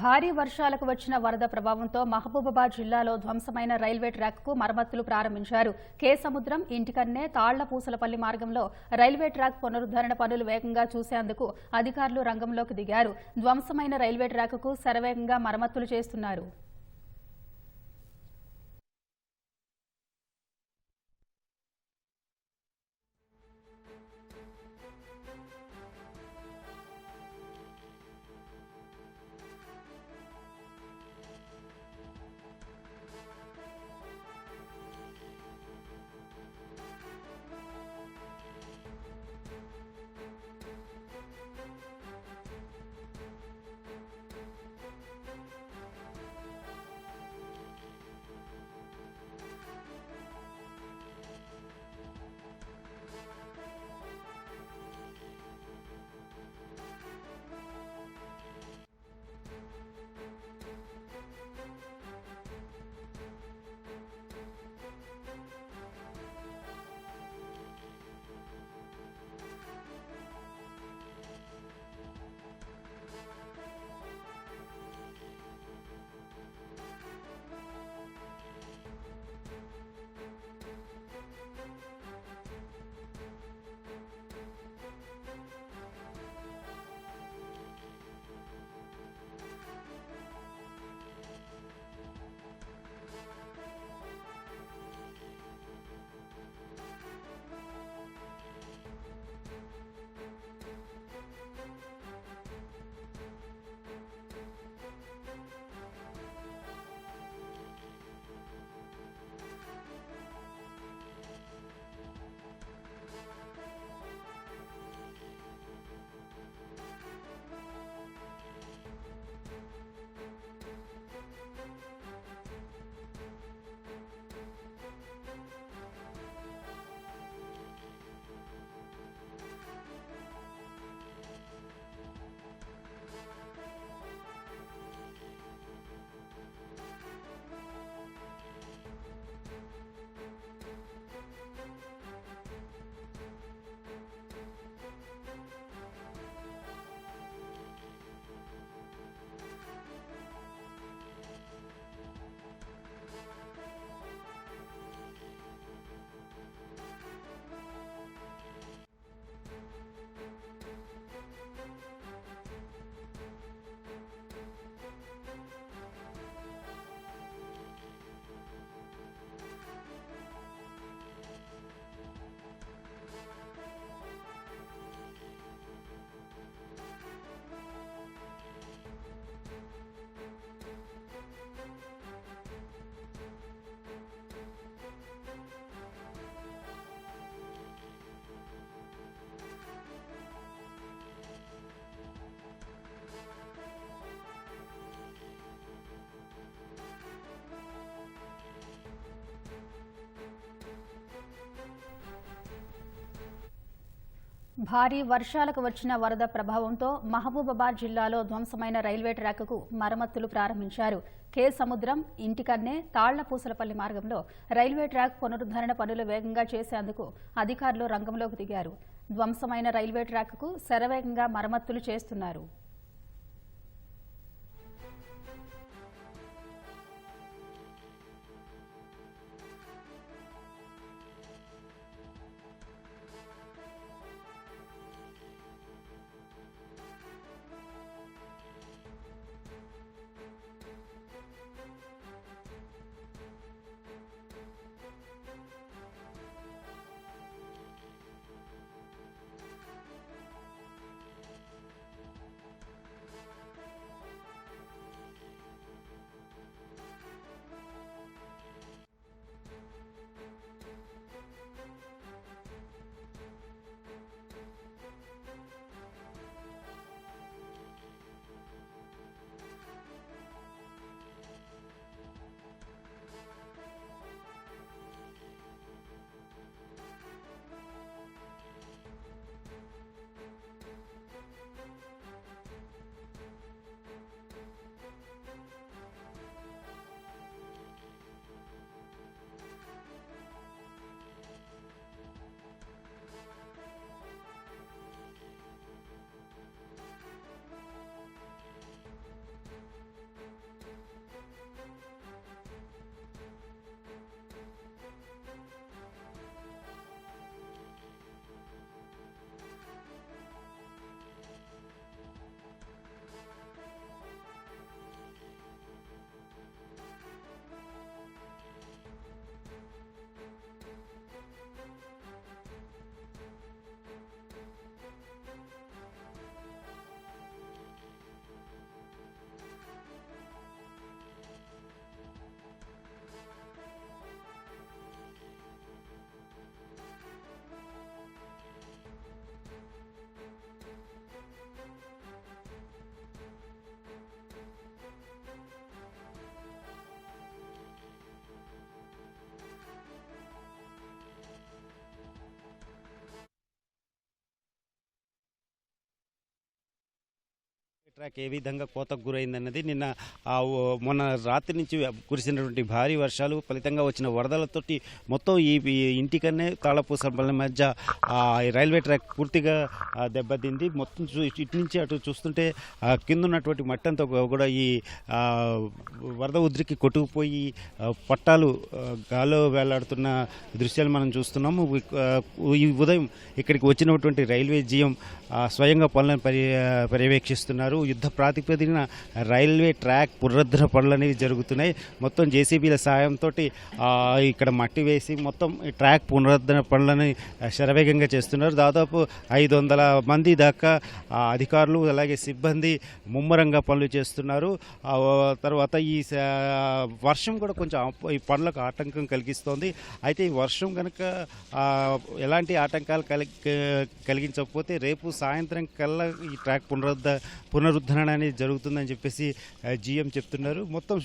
భారీ వర్షాలకు వచ్చిన వరద ప్రభావంతో మహబూబాబాద్ జిల్లాలో ధ్వంసమైన రైల్వే ట్రాక్కు మరమ్మతులు ప్రారంభించారు. కే సముద్రం ఇంటికన్నే తాళ్ళపూసలపల్లి మార్గంలో రైల్వే ట్రాక్ పునరుద్దరణ పనులు వేగంగా చూసేందుకు అధికారులు రంగంలోకి దిగారు. ధ్వంసమైన రైల్వే ట్రాక్కు శరవేగంగా మరమ్మతులు చేస్తున్నారు. భారీ వర్షాలకు వచ్చిన వరద ప్రభావంతో మహబూబాబాద్ జిల్లాలో ధ్వంసమైన రైల్వే ట్రాక్కు మరమ్మతులు ప్రారంభించారు. కే సముద్రం ఇంటికన్నే తాళ్ళపూసలపల్లి మార్గంలో రైల్వే ట్రాక్ పునరుద్దరణ పనులు వేగంగా చేసేందుకు అధికారులు రంగంలోకి దిగారు. ధ్వంసమైన రైల్వే ట్రాక్కు శరవేగంగా మరమ్మతులు చేస్తున్నారు. ట్రాక్ ఏ విధంగా కోతకు గురైందన్నది నిన్న ఆ మొన్న రాత్రి నుంచి కురిసినటువంటి భారీ వర్షాలు ఫలితంగా వచ్చిన వరదలతోటి మొత్తం ఈ ఇంటికన్నే ఇంటికన్నే సంబంధం మధ్య రైల్వే ట్రాక్ పూర్తిగా దెబ్బతింది. మొత్తం చూ- ఇటు నుంచి అటు చూస్తుంటే కింద ఉన్నటువంటి మట్టంతో కూడా ఈ వరద ఉద్రికి కొట్టుకుపోయి పట్టాలు గాలో గాల్లో వేలాడుతున్న దృశ్యాలు మనం చూస్తున్నాము. ఈ ఉదయం ఇక్కడికి వచ్చినటువంటి రైల్వే జీఎం స్వయంగా పనులను పర్య పర్యవేక్షిస్తున్నారు. యుద్ధ ప్రాతిపదికన రైల్వే ట్రాక్ పునరుద్ధరణ పనులు అనేవి జరుగుతున్నాయి. మొత్తం జేసీబీల సాయంతో ఇక్కడ మట్టి వేసి మొత్తం ఈ ట్రాక్ పునరుద్ధరణ పనులని శరవేగంగా చేస్తున్నారు. దాదాపు ఐదు వందల మంది దాకా అధికారులు అలాగే సిబ్బంది ముమ్మరంగా పనులు చేస్తున్నారు. తర్వాత ఈ వర్షం కూడా కొంచెం ఈ పనులకు ఆటంకం కలిగిస్తోంది. అయితే ఈ వర్షం కనుక ఎలాంటి ఆటంకాలు కలిగి కలిగించకపోతే రేపు సాయంత్రం కల్లా ఈ ట్రాక్ పునరుద్ధ పునరుద్ధరణ అనేది జరుగుతుందని చెప్పేసి జీఎం చెప్తున్నారు. మొత్తం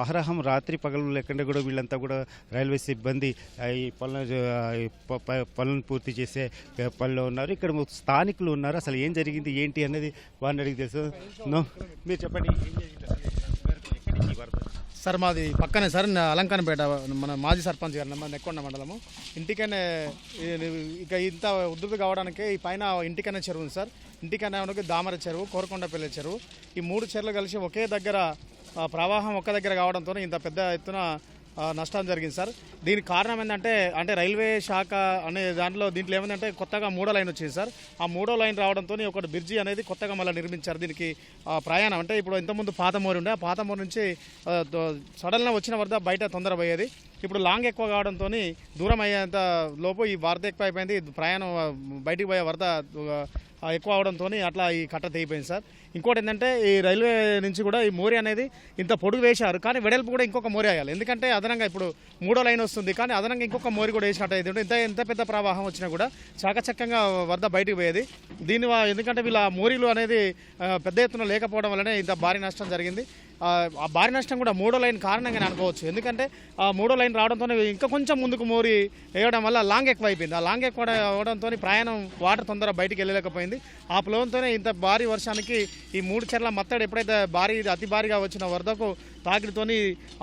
అహరహం రాత్రి పగలు లేకుండా కూడా వీళ్ళంతా కూడా రైల్వే సిబ్బంది ఈ పనులు ఆ, ఈ ప- ప- పనులను పూర్తి చేసే పనిలో ఉన్నారు. ఇక్కడ స్థానికులు ఉన్నారు. అసలు ఏం జరిగింది ఏంటి అనేది వారిని అడిగి తెలుసు. మీరు చెప్పండి ఏం జరిగింది? సార్ మాది పక్కనే సార్ నా మన మాజీ సర్పంచ్ గారు మన నెక్కొండ మండలము. ఇంటికనే ఇక ఇంత ఉధృతి కావడానికి ఈ పైన ఇంటికనే చెరువు ఉంది సార్. ఇంటికనే ఉన్నది దామర చెరువు కోరకొండపల్లి చెరువు. ఈ మూడు చెరువులు కలిసి ఒకే దగ్గర ప్రవాహం ఒక్క దగ్గర కావడంతో ఇంత పెద్ద ఎత్తున నష్టం జరిగింది సార్. దీనికి కారణం ఏంటంటే అంటే రైల్వే శాఖ అనే దాంట్లో దీంట్లో ఏమైందంటే కొత్తగా మూడో లైన్ వచ్చింది సార్. ఆ మూడో లైన్ రావడంతో ఒకటి బ్రిడ్జి అనేది కొత్తగా మళ్ళీ నిర్మించారు దీనికి ప్రయాణం. అంటే ఇప్పుడు ఇంతకుముందు పాతమూరు ఉండే ఆ పాతమూరు నుంచి సడన్గా వచ్చిన వరద బయట తొందర పోయేది ఇప్పుడు లాంగ్ ఎక్కువ కావడంతో దూరం అయ్యేంత లోపు ఈ వరద ఎక్కువ అయిపోయింది ప్రయాణం బయటికి పోయే వరద ఎక్కువ అవడంతో అట్లా ఈ కట్ట తెగిపోయింది సార్. ఇంకోటి ఏంటంటే ఈ రైల్వే నుంచి కూడా ఈ మోరి అనేది ఇంత పొడుగు వేశారు. కానీ వెడల్పు కూడా ఇంకొక మోరి వేయాలి. ఎందుకంటే అదనంగా ఇప్పుడు మూడో లైన్ వస్తుంది. కానీ అదనంగా ఇంకొక మోరి కూడా వేసినట్టు అయితే ఇంత ఎంత పెద్ద ప్రవాహం వచ్చినా కూడా చాకచక్యంగా వరద బయటికి పోయేది. దీని ఎందుకంటే వీళ్ళ మోరీలు అనేది పెద్ద ఎత్తున లేకపోవడం వల్లనే ఇంత భారీ నష్టం జరిగింది. భారీ నష్టం కూడా మూడో లైన్ కారణంగానే అనుకోవచ్చు. ఎందుకంటే ఆ మూడో లైన్ రావడంతో ఇంకా కొంచెం ముందుకు మోరి వేయడం వల్ల లాంగ్ ఎక్కువ అయిపోయింది ఆ లాంగ్ ఎక్కువ అవడంతో ప్రయాణం వాటర్ తొందర బయటికి వెళ్ళలేకపోయింది. ఆ ప్లోన్తోనే ఇంత భారీ వర్షానికి ఈ మూడు చెర్ల మత్తడి ఎప్పుడైతే భారీ అతి భారీగా వచ్చిన వరదకు తాకిడితోని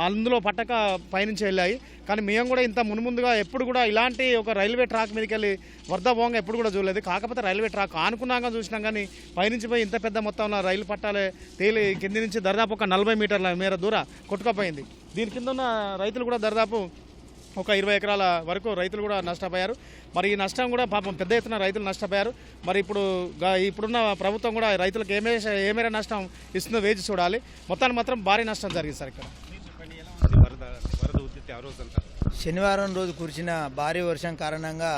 అందులో పట్టక పైనుంచి వెళ్ళాయి. కానీ మేము కూడా ఇంత మునుముందుగా ఎప్పుడు కూడా ఇలాంటి ఒక రైల్వే ట్రాక్ మీదకి వెళ్ళి వరద పోంగా ఎప్పుడు కూడా చూడలేదు. కాకపోతే రైల్వే ట్రాక్ ఆనుకున్నాక చూసినాం కానీ పైనుంచి పోయి ఇంత పెద్ద మొత్తంలో రైలు పట్టాలే తేలి కింది నుంచి దాదాపు ఒక నలభై మీటర్ల మేర దూర కొట్టుకపోయింది. దీని కింద ఉన్న రైతులు కూడా దాదాపు ఒక ఇరవై ఎకరాల వరకు రైతులు కూడా నష్టపోయారు. మరి ఈ నష్టం కూడా పాపం పెద్ద ఎత్తున రైతులు నష్టపోయారు. మరి ఇప్పుడు ఇప్పుడున్న ప్రభుత్వం కూడా రైతులకు ఏమే ఏమైనా నష్టం ఇస్తుందో వేచి చూడాలి. మొత్తాన్ని మాత్రం భారీ నష్టం జరిగింది సార్ ఇక్కడ. వరద వరద శనివారం రోజు కురిసిన భారీ వర్షం కారణంగా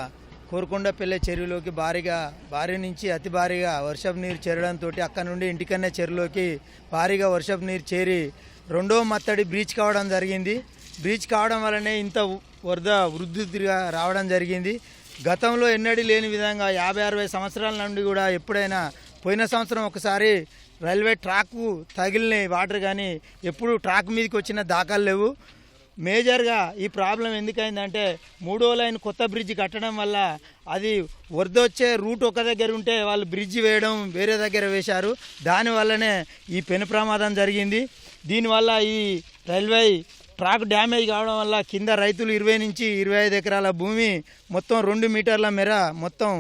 కోరుకొండపల్లె చెరువులోకి భారీగా భారీ నుంచి అతి భారీగా వర్షపు నీరు చేరడంతో అక్కడ నుండి ఇంటికన్నే చెరువులోకి భారీగా వర్షపు నీరు చేరి రెండో మత్తడి బ్రీచ్ కావడం జరిగింది. బ్రీచ్ కావడం వల్లనే ఇంత వరద వృద్ధి రావడం జరిగింది. గతంలో ఎన్నడూ లేని విధంగా యాభై అరవై సంవత్సరాల నుండి కూడా ఎప్పుడైనా పోయిన సంవత్సరం ఒకసారి రైల్వే ట్రాక్కు తగిలిన వాటర్ కానీ ఎప్పుడు ట్రాక్ మీదకి వచ్చిన దాఖలు లేవు. మేజర్గా ఈ ప్రాబ్లం ఎందుకైందంటే మూడో లైన్ కొత్త బ్రిడ్జ్ కట్టడం వల్ల అది వరద వచ్చే రూట్ ఒక దగ్గర ఉంటే వాళ్ళు బ్రిడ్జ్ వేయడం వేరే దగ్గర వేశారు. దానివల్లనే ఈ పెను ప్రమాదం జరిగింది. దీనివల్ల ఈ రైల్వే ట్రాక్ డ్యామేజ్ కావడం వల్ల కింద రైతులు ఇరవై నుంచి ఇరవై ఐదు ఎకరాల భూమి మొత్తం రెండు మీటర్ల మేర మొత్తం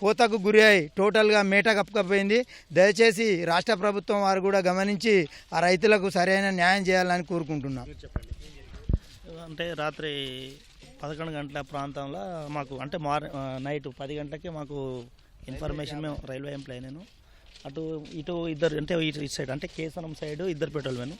కోతకు గురి అయి టోటల్గా మేట కప్పుకపోయింది. దయచేసి రాష్ట్ర ప్రభుత్వం వారు కూడా గమనించి ఆ రైతులకు సరైన న్యాయం చేయాలని కోరుకుంటున్నాం. అంటే రాత్రి పదకొండు గంటల ప్రాంతంలో మాకు అంటే మార్ నైట్ పది గంటలకి మాకు ఇన్ఫర్మేషన్ మేము రైల్వే ఎంప్లాయ్ నేను. అటు ఇటు ఇద్దరు అంటే ఇటు ఇటు సైడ్ అంటే కేసనం సైడ్ ఇద్దరు పెట్రోల్ మ్యాన్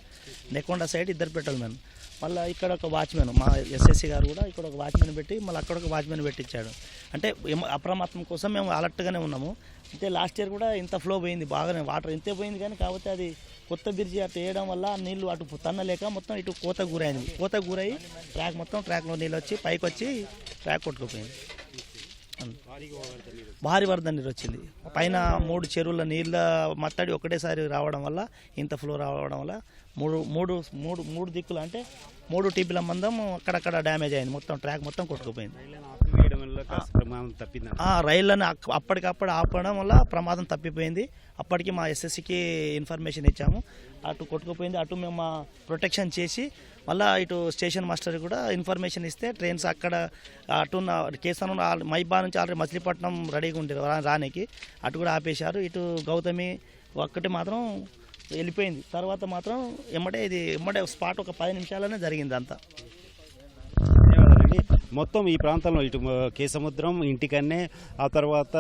నెక్కొండ సైడ్ ఇద్దరు పెట్రోల్ మ్యాన్ మళ్ళీ ఇక్కడ ఒక వాచ్మెన్ మా ఎస్ఎస్సి గారు కూడా ఇక్కడ ఒక వాచ్మెన్ పెట్టి మళ్ళీ అక్కడ ఒక వాచ్మెన్ పెట్టించాడు. అంటే అప్రమత్తం కోసం మేము అలర్ట్గానే ఉన్నాము. అంటే లాస్ట్ ఇయర్ కూడా ఇంత ఫ్లో పోయింది బాగానే వాటర్ ఇంతే పోయింది కానీ కాకపోతే అది కొత్త బ్రిడ్జి అటు వేయడం వల్ల నీళ్ళు అటు తన్నలేక మొత్తం ఇటు కోత గురైంది. కోత గురై ట్రాక్ మొత్తం ట్రాక్లో నీళ్ళు వచ్చి పైకి వచ్చి ట్రాక్ కొట్టుకుపోయింది. భారీ వరద నీరు వచ్చింది. పైన మూడు చెరువుల నీళ్ళ మత్తడి ఒకటేసారి రావడం వల్ల ఇంత ఫ్లో రావడం వల్ల మూడు మూడు మూడు మూడు దిక్కులు అంటే మూడు టీపీల మందం అక్కడక్కడ డ్యామేజ్ అయింది. మొత్తం ట్రాక్ మొత్తం కొట్టుకుపోయింది. రైళ్ళని అప్పటికప్పుడు ఆపడం వల్ల ప్రమాదం తప్పిపోయింది. అప్పటికి మా ఎస్ఎస్సికి ఇన్ఫర్మేషన్ ఇచ్చాము. అటు కొట్టుకుపోయింది అటు మేము ప్రొటెక్షన్ చేసి మళ్ళీ ఇటు స్టేషన్ మాస్టర్ కూడా ఇన్ఫర్మేషన్ ఇస్తే ట్రైన్స్ అక్కడ అటున్న కేసాను మైబా నుంచి ఆల్రెడీ మచిలీపట్నం రెడీగా ఉండేది రానికి. అటు కూడా ఆపేశారు. ఇటు గౌతమి ఒక్కటి మాత్రం వెళ్ళిపోయింది. తర్వాత మాత్రం ఎమ్మటే ఇది ఎమ్మటే స్పాట్ ఒక పది నిమిషాలనే జరిగింది అంతా మొత్తం ఈ ప్రాంతంలో ఇటు కేసముద్రం ఇంటికన్నే ఆ తర్వాత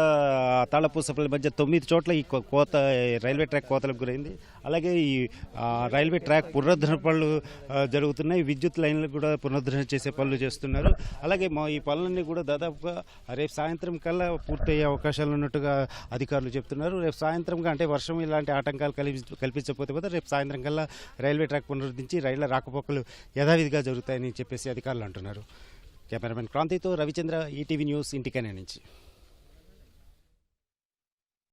తాళపూసపల్లి మధ్య తొమ్మిది చోట్ల ఈ కోత రైల్వే ట్రాక్ కోతలకు గురైంది. అలాగే ఈ రైల్వే ట్రాక్ పునరుద్ధరణ పనులు జరుగుతున్నాయి. విద్యుత్ లైన్లు కూడా పునరుద్ధరణ చేసే పనులు చేస్తున్నారు. అలాగే మా ఈ పనులన్నీ కూడా దాదాపుగా రేపు సాయంత్రం కల్లా పూర్తయ్యే అవకాశాలు ఉన్నట్టుగా అధికారులు చెప్తున్నారు. రేపు సాయంత్రంగా అంటే వర్షం ఇలాంటి ఆటంకాలు కలిపి కల్పించకపోతే కూడా రేపు సాయంత్రం కల్లా రైల్వే ట్రాక్ పునరుద్ధరించి రైళ్ళ రాకపోకలు యథావిధిగా జరుగుతాయని చెప్పేసి అధికారులు అంటున్నారు. కెమెరామెన్ క్రాంతితో రవిచంద్ర ఈటీవీ న్యూస్ ఇంటికనే నుంచి